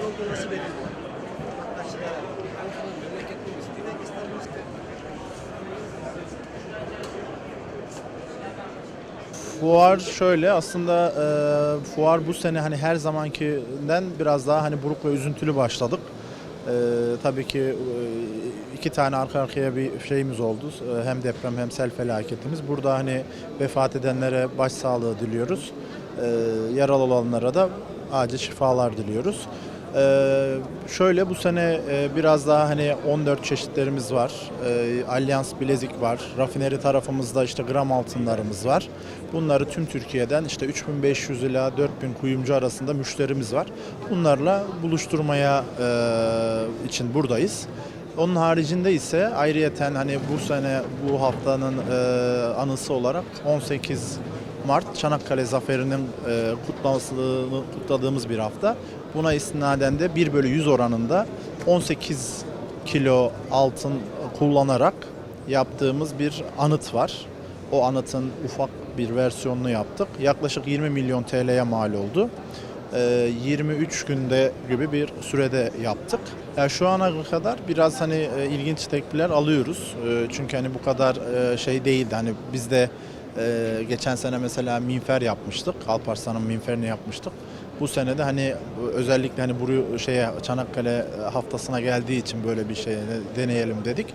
belirliyor? Aşılara. Demek İstanbul Fuar şöyle aslında e, fuar bu sene hani her zamankinden biraz daha hani buruk ve üzüntülü başladık. E, tabii ki e, iki tane arka arkaya bir şeyimiz oldu. E, hem deprem hem sel felaketimiz. Burada hani vefat edenlere başsağlığı diliyoruz. E, yaralı olanlara da acil şifalar diliyoruz. Ee, şöyle bu sene e, biraz daha hani 14 çeşitlerimiz var. Ee, Alyans bilezik var. Rafineri tarafımızda işte gram altınlarımız var. Bunları tüm Türkiye'den işte 3500 ila 4000 kuyumcu arasında müşterimiz var. Bunlarla buluşturmaya e, için buradayız. Onun haricinde ise ayrıyeten hani bu sene bu haftanın e, anısı olarak 18 Mart Çanakkale Zaferi'nin e, kutlamasını kutladığımız bir hafta. Buna istinaden de 1 bölü 100 oranında 18 kilo altın kullanarak yaptığımız bir anıt var. O anıtın ufak bir versiyonunu yaptık. Yaklaşık 20 milyon TL'ye mal oldu. Ee, 23 günde gibi bir sürede yaptık. Yani şu ana kadar biraz hani e, ilginç tepkiler alıyoruz. E, çünkü hani bu kadar e, şey değildi. Hani biz de e, geçen sene mesela minfer yapmıştık. Alparslan'ın minferini yapmıştık. Bu sene de hani özellikle hani buraya şeye Çanakkale haftasına geldiği için böyle bir şey deneyelim dedik.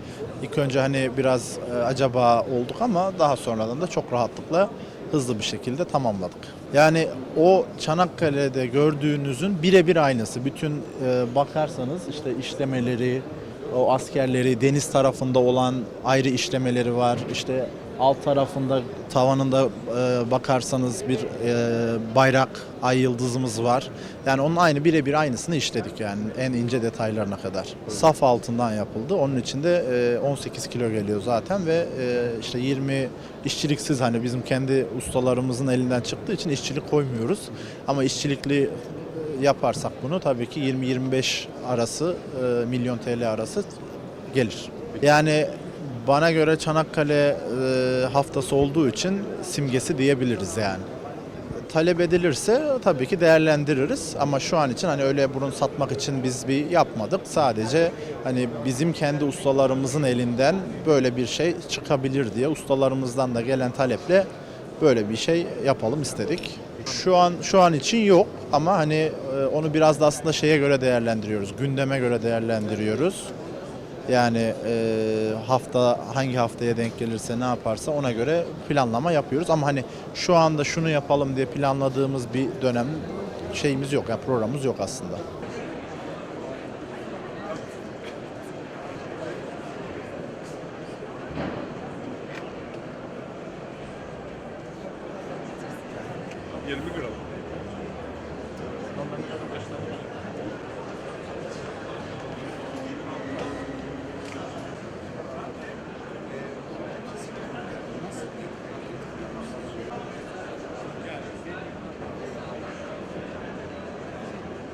İlk önce hani biraz e, acaba olduk ama daha sonradan da çok rahatlıkla hızlı bir şekilde tamamladık. Yani o Çanakkale'de gördüğünüzün birebir aynısı. Bütün e, bakarsanız işte işlemeleri, o askerleri deniz tarafında olan ayrı işlemeleri var. İşte alt tarafında tavanında e, bakarsanız bir e, bayrak, ay yıldızımız var. Yani onun aynı birebir aynısını işledik yani en ince detaylarına kadar. Saf altından yapıldı. Onun içinde e, 18 kilo geliyor zaten ve e, işte 20 işçiliksiz hani bizim kendi ustalarımızın elinden çıktığı için işçilik koymuyoruz. Ama işçilikli yaparsak bunu tabii ki 20-25 arası e, milyon TL arası gelir. Yani bana göre Çanakkale e, haftası olduğu için simgesi diyebiliriz yani. Talep edilirse tabii ki değerlendiririz ama şu an için hani öyle bunu satmak için biz bir yapmadık. Sadece hani bizim kendi ustalarımızın elinden böyle bir şey çıkabilir diye ustalarımızdan da gelen taleple böyle bir şey yapalım istedik. Şu an şu an için yok ama hani e, onu biraz da aslında şeye göre değerlendiriyoruz. Gündeme göre değerlendiriyoruz. Yani e, hafta hangi haftaya denk gelirse ne yaparsa ona göre planlama yapıyoruz. Ama hani şu anda şunu yapalım diye planladığımız bir dönem şeyimiz yok. Yani programımız yok aslında. Yirmi gram.